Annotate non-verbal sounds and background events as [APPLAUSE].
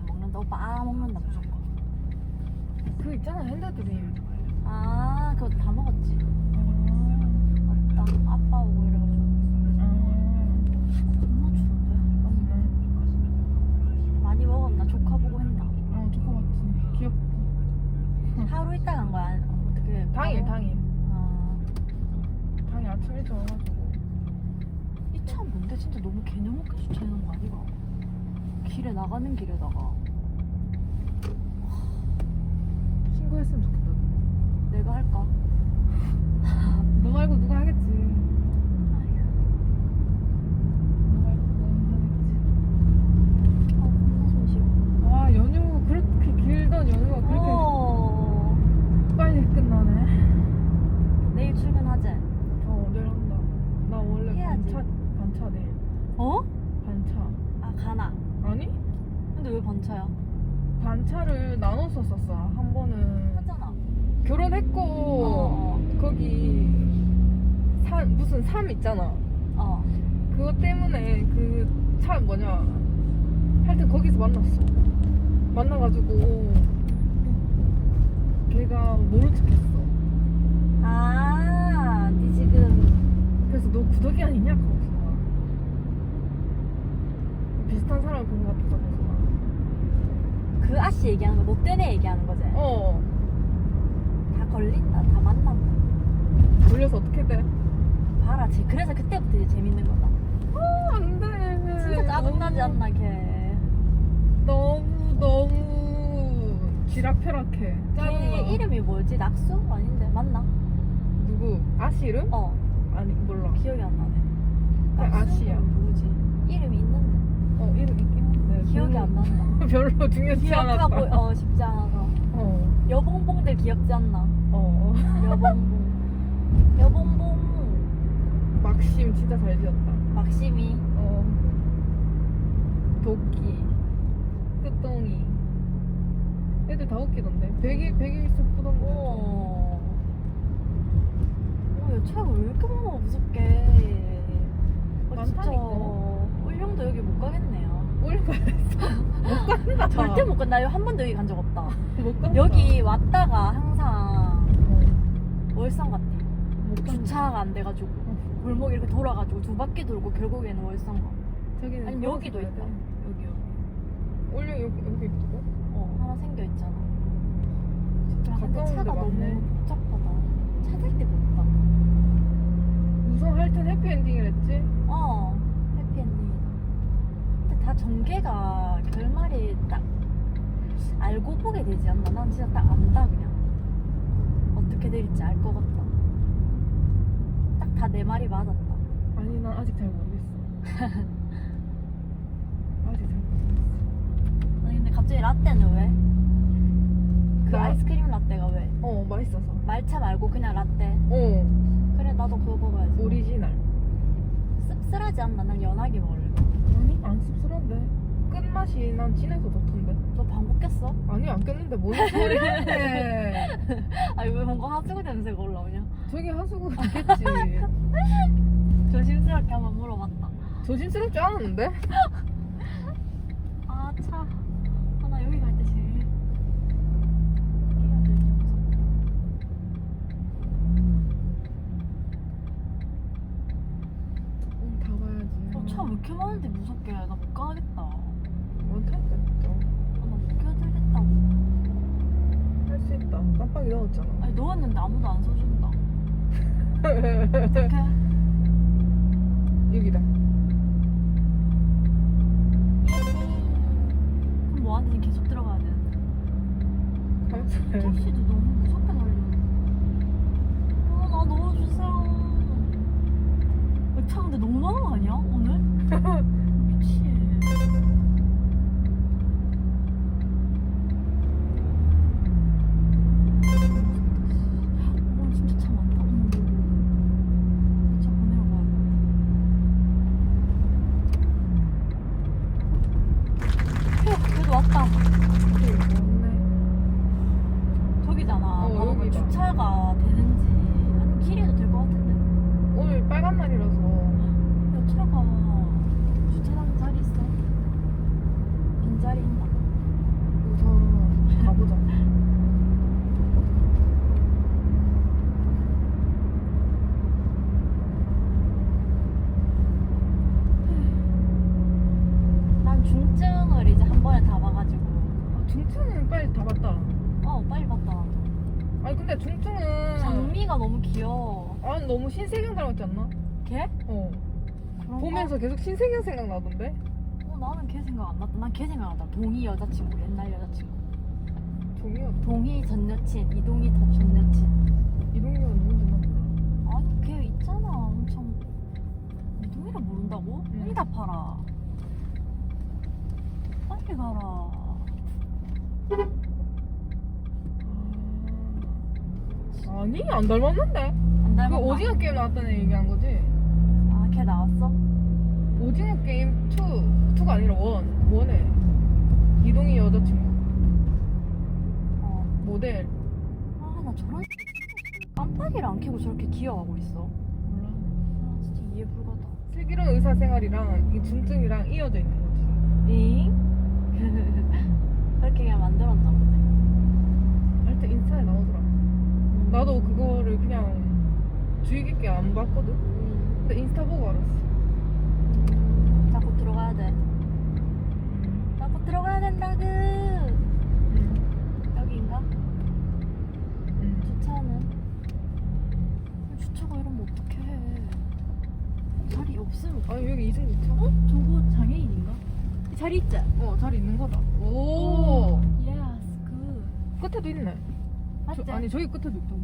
안 먹는다. 오빠 아 먹는다 무조건. 그 있잖아 핸드드림. 아 그거 다 먹었지. 아, 맞다. 아빠 오고 이래가지고 겁나 추운데. 맞네. 많이 먹었나? 조카 보고 했나? 어 조카 맞지. 귀엽. [LAUGHS] 하루 있다 간 거야? 아니, 어떻게? 당일? 당일. 아, 당일 아침 일찍 와가지고. 이차 뭔데 진짜 너무 개념 없게 주차해놓은 거 아니가? 길에 나가는 길에다가 신고했으면 좋겠다. 내가 할까? [LAUGHS] 너 말고 누가 하겠지. 아휴, 너 말고 누가 하겠지. 아 겁나 손쉬워. 와 연휴 그렇게 길던 연휴가 그렇게 어, 빨리 끝나네. 내일 출근하재? 어 내일 한다. 나 원래 해야지. 반차 반차 내일. 어? 반차. 아 가나. 아니? 근데 왜 번차야? 반차를 나눠서 썼어. 한 번은 하잖아. 결혼했고 어. 거기 산 무슨 삶 있잖아. 어. 그것 때문에 그 차 뭐냐 하여튼 거기서 만났어. 만나가지고 걔가 모른 척했어. 아, 니 지금 그래서 너 구덕이 아니냐? 거기서 비슷한 사람을 본 것 같아서 그래서 그 아씨 얘기하는 거, 못된 애 얘기하는 거지? 어 다 걸린다, 다 만난다. 돌려서 어떻게 돼? 봐라, 지- 그래서 그때부터 이제 재밌는 거다. 아, 안 돼 진짜 짜증나지 않나, 걔. 너무 너무 쥐락펴락해 걔 짜증나 이름이 뭐였지? 낙수? 아닌데, 맞나? 누구? 아시 이름? 어, 아니 몰라 기억이 안 나네. 그냥 아시야. 누구지? 이름이 있는데. 어 이름 있긴 한데 기억이 안 난다. [LAUGHS] 별로 중요치 않았다 기억하고, 어, 쉽지 않아서. 어. 여봉봉들 귀엽지 않나? 어. [LAUGHS] 여봉봉. 여봉봉. 막심 진짜 잘 지었다 막심이. 어. 도끼 끝동이 애들 다 웃기던데 백일 슬프던데 어. 어, 야, 차가 왜 이렇게 많아, 무섭게. 어, 진짜. 많다니까. 울릉도 여기 못 가겠네요. 올가못 [LAUGHS] 간다 절대 못 가. 나한 번도 여기 간 적 없다. [LAUGHS] 못 간다 여기 왔다가 항상 어, 월성 같아. 못 간다 주차가 안 돼가지고. 골목 이렇게 돌아가지고 두 바퀴 돌고 결국에는 월성 가. 저기는 아니, 여기도 있다. 여기, 여기. 올려 여기 여기 있고 어, 하나 생겨 있잖아. 진짜 아, 근데 가까운 차가 데 너무 복잡하다. 찾을 데가 없다. 우선 하여튼 해피엔딩이랬지 어, 해피엔딩이다. 근데 다 전개가 결말이 딱 알고 보게 되지 않나? 난 진짜 딱 안다 그냥. 어떻게 될지 알 것 같다. 딱 다 내 말이 맞았다. 아니 난 아직 잘 모르겠어 [LAUGHS] 아직 잘 모르겠어 아니 근데 갑자기 라떼는 왜? 그 나- 아이스크림 라떼가 왜? 어 맛있어서 말차 말고 그냥 라떼. 어 그래 나도 그거 먹어야지. 오리지널 씁쓸하지 않나? 난 연하게 먹을래. 아니 안 씁쓸한데 끝맛이 난 진해서 좋던데 너 방구 꼈어? 아니 안 꼈는데 뭔 소리야 해 아니 왜 뭔가 하수구 냄새가 올라오냐? 저기 하수구 있겠지 [LAUGHS] 조심스럽게 한번 물어봤다. 조심스럽지 않았는데 [LAUGHS] 아 차. 아, 나 여기 갈 때 제일 끼가 되게 무섭다. 오늘 다 가야지 어, 많은데 무섭게? 나 못 가겠다. 진짜 나못 껴들겠다고. 할수 있다 깜빡이 넣었잖아 아니 넣었는데 아무도 안 서준다. [LAUGHS] 어떡해? 여기다 그럼 지금 계속 들어가야 되는데? 가야지 택시도 너무 무섭게 달리는데. 아, 나 넣어주세요. 아, 차 근데 너무 많은 거 아니야? 오늘? [LAUGHS] 미치. 오늘 진짜 차 많다. 어머. 차 보내러 가야 휴, 그래도 왔다. 맞네 저기잖아. 어, 봐봐, 여기다. 주차가 되는지. 아니, 길이 해도 될 것 같은데. 오늘 빨간 날이라서 야, 차가 주차장 자리 있어? 한 번에 다 봐가지고 아, 중증은 빨리 다 봤다. 어 빨리 봤다 아니 근데 중증은 장미가 너무 귀여워 아 너무 신세경 닮았지 않나? 걔? 어. 그런가? 보면서 계속 신세경 생각 나던데. 어, 나는 걔 생각 안 났다 난 걔 생각 났다 동희 여자친구 옛날 여자친구 종이가 동희 전 여친 이동희 전 여친 이동이가 누군지 난 몰라. 아니 걔 있잖아 엄청 이동희를 모른다고? 응. 응답하라 빨리 가라 아. 아니 안 닮았는데. 안 그 닮았나? 오징어 게임 나왔다는 얘기한 거지. 아 걔 나왔어? 오징어 게임 2 2가 아니라 1 1에 이동이 여자친구 어. 모델 아 나 저런 깜빡이를 안 켜고 저렇게 기어가고 있어 몰라. 아 진짜 이해 불가다 슬기로운 의사생활이랑 이 중증이랑 이어져 있는 거지. 잉? [LAUGHS] 그렇게 그냥 만들었나 보네 하여튼 인스타에 나오더라. 나도 그거를 그냥 주의 깊게 안 봤거든. 음. 근데 인스타 보고 알았어. 자꾸 들어가야 돼 자꾸 들어가야 된다구 음. 여기인가? 음. 주차는? 주차가 이러면 어떡해 자리 없으면 아니 여기 이중 주차? 어? 저거 장애인인가? 자리 있지? 어 자리 있는 거다. 오. 예스 굿 끝에도 있네. 맞지? 저, 아니 저기 끝에도 있다고.